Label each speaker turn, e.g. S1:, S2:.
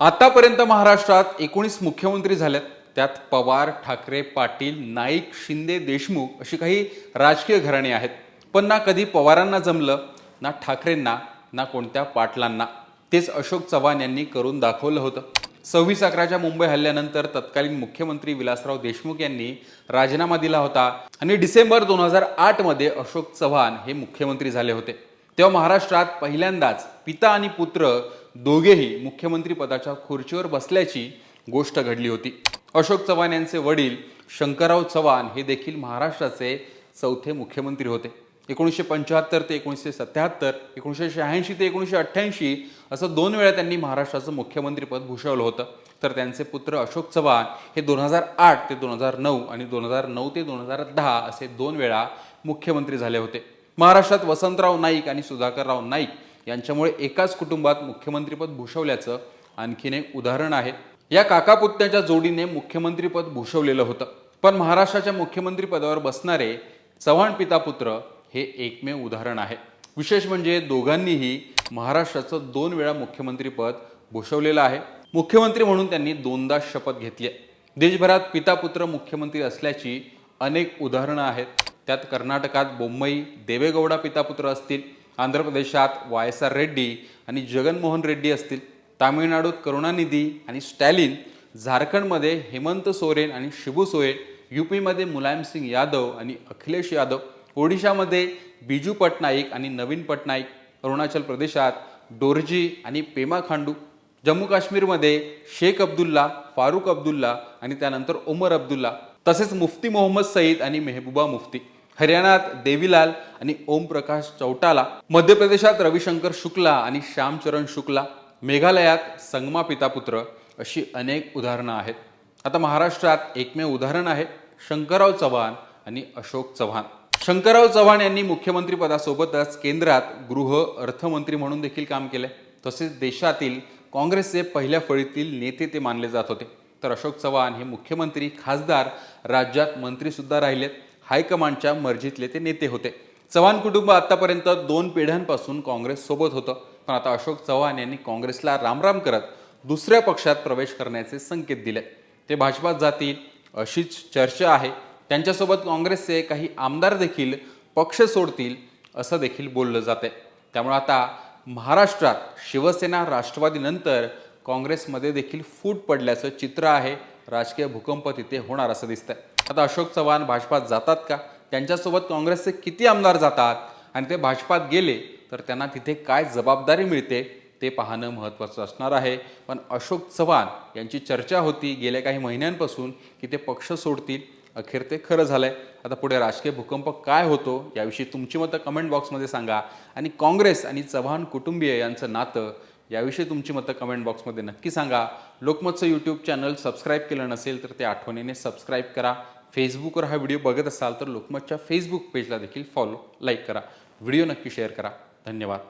S1: आतापर्यंत महाराष्ट्रात एकोणीस मुख्यमंत्री झालेत. त्यात पवार ठाकरे पाटील नाईक शिंदे देशमुख अशी काही राजकीय घराणी आहेत. पण ना कधी पवारांना जमलं ना ठाकरेंना ना कोणत्या पाटलांना. तेच अशोक चव्हाण यांनी करून दाखवलं होतं. सव्वीस अकराच्या मुंबई हल्ल्यानंतर तत्कालीन मुख्यमंत्री विलासराव देशमुख यांनी राजीनामा दिला होता आणि डिसेंबर दोन हजार आठमध्ये अशोक चव्हाण हे मुख्यमंत्री झाले होते. तेव्हा महाराष्ट्रात पहिल्यांदाच पिता आणि पुत्र दोघेही मुख्यमंत्री पदाच्या खुर्चीवर बसल्याची गोष्ट घडली होती. अशोक चव्हाण यांचे वडील शंकरराव चव्हाण हे देखील महाराष्ट्राचे चौथे मुख्यमंत्री होते. एकोणीसशे पंच्याहत्तर ते एकोणीसशे सत्याहत्तर एकोणीसशे शहाऐंशी ते एकोणीसशे अठ्ठ्याऐंशी असं दोन वेळा त्यांनी महाराष्ट्राचं मुख्यमंत्रीपद भूषवलं होतं. तर त्यांचे पुत्र अशोक चव्हाण हे दोन हजार आठ ते दोन हजार नऊ आणि दोन हजार नऊ ते दोन हजार दहा असे दोन वेळा मुख्यमंत्री झाले होते. महाराष्ट्रात वसंतराव नाईक आणि सुधाकरराव नाईक यांच्यामुळे एकाच कुटुंबात मुख्यमंत्रीपद भूषवल्याचं आणखीन एक उदाहरण आहे. या काकापुत्याच्या जोडीने मुख्यमंत्रीपद भूषवलेलं होतं. पण महाराष्ट्राच्या मुख्यमंत्रीपदावर बसणारे चव्हाण पिता पुत्र हे एकमेव उदाहरण आहे. विशेष म्हणजे दोघांनीही महाराष्ट्राचं दोन वेळा मुख्यमंत्रीपद भूषवलेलं आहे. मुख्यमंत्री म्हणून त्यांनी दोनदा शपथ घेतली आहे. देशभरात पिता पुत्र मुख्यमंत्री असल्याची अनेक उदाहरणं आहेत. त्यात कर्नाटकात बोंबई देवेगौडा पितापुत्र असतील आंध्र प्रदेशात वाय एस आर रेड्डी आणि जगनमोहन रेड्डी असतील. तामिळनाडूत करुणानिधी आणि स्टॅलिन झारखंडमध्ये हेमंत सोरेन आणि शिबू सोरेन यूपीमध्ये मुलायमसिंग यादव आणि अखिलेश यादव ओडिशामध्ये बिजू पटनाईक आणि नवीन पटनाईक अरुणाचल प्रदेशात डोरजी आणि पेमा खांडू जम्मू काश्मीरमध्ये शेख अब्दुल्ला फारुख अब्दुल्ला आणि त्यानंतर ओमर अब्दुल्ला तसेच मुफ्ती मोहम्मद सईद आणि मेहबूबा मुफ्ती. हरियाणात देवीलाल आणि ओमप्रकाश चौटाला मध्य प्रदेशात रविशंकर शुक्ला आणि श्यामचरण शुक्ला मेघालयात संगमा पितापुत्र अशी अनेक उदाहरणं आहेत. आता महाराष्ट्रात एकमेव उदाहरण आहे शंकरराव चव्हाण आणि अशोक चव्हाण. शंकरराव चव्हाण यांनी मुख्यमंत्रीपदासोबतच केंद्रात गृह अर्थमंत्री म्हणून देखील काम केले तसेच देशातील काँग्रेसचे पहिल्या फळीतील नेते ते मानले जात होते. तर अशोक चव्हाण हे मुख्यमंत्री खासदार राज्यात मंत्रीसुद्धा राहिलेत. हायकमांडच्या मर्जीतले ते नेते होते. चव्हाण कुटुंब आतापर्यंत दोन पिढ्यांपासून काँग्रेस सोबत होतं. पण आता अशोक चव्हाण यांनी काँग्रेसला रामराम करत दुसऱ्या पक्षात प्रवेश करण्याचे संकेत दिले. ते भाजपात जातील अशीच चर्चा आहे. त्यांच्यासोबत काँग्रेसचे काही आमदार देखील पक्ष सोडतील असं देखील बोललं जाते त्यामुळे आता महाराष्ट्रात शिवसेना राष्ट्रवादीनंतर काँग्रेसमध्ये देखील फूट पडल्याचं चित्र आहे. राजकीय भूकंप तिथे होणार असं दिसतंय. आता अशोक चव्हाण भाजपात जातात का? त्यांच्यासोबत काँग्रेसचे किती आमदार जातात? आणि ते भाजपात गेले तर त्यांना तिथे काय जबाबदारी मिळते ते पाहणं महत्त्वाचं असणार आहे. पण अशोक चव्हाण यांची चर्चा होती गेल्या काही महिन्यांपासून की ते पक्ष सोडतील. अखेर ते खरं झालंय. आता पुढे राजकीय भूकंप काय होतो याविषयी तुमची मतं कमेंट बॉक्समध्ये सांगा. आणि काँग्रेस आणि चव्हाण कुटुंबीय यांचं नातं याविषयी तुमची मतं कमेंट बॉक्समध्ये नक्की सांगा. लोकमतचं यूट्यूब चॅनल सबस्क्राईब केलं नसेल तर ते आठवणीने सबस्क्राईब करा. फेसबुकवर हा व्हिडिओ बघत असाल तर लोकमतच्या फेसबुक पेजला देखील फॉलो लाईक करा. व्हिडिओ नक्की शेअर करा. धन्यवाद.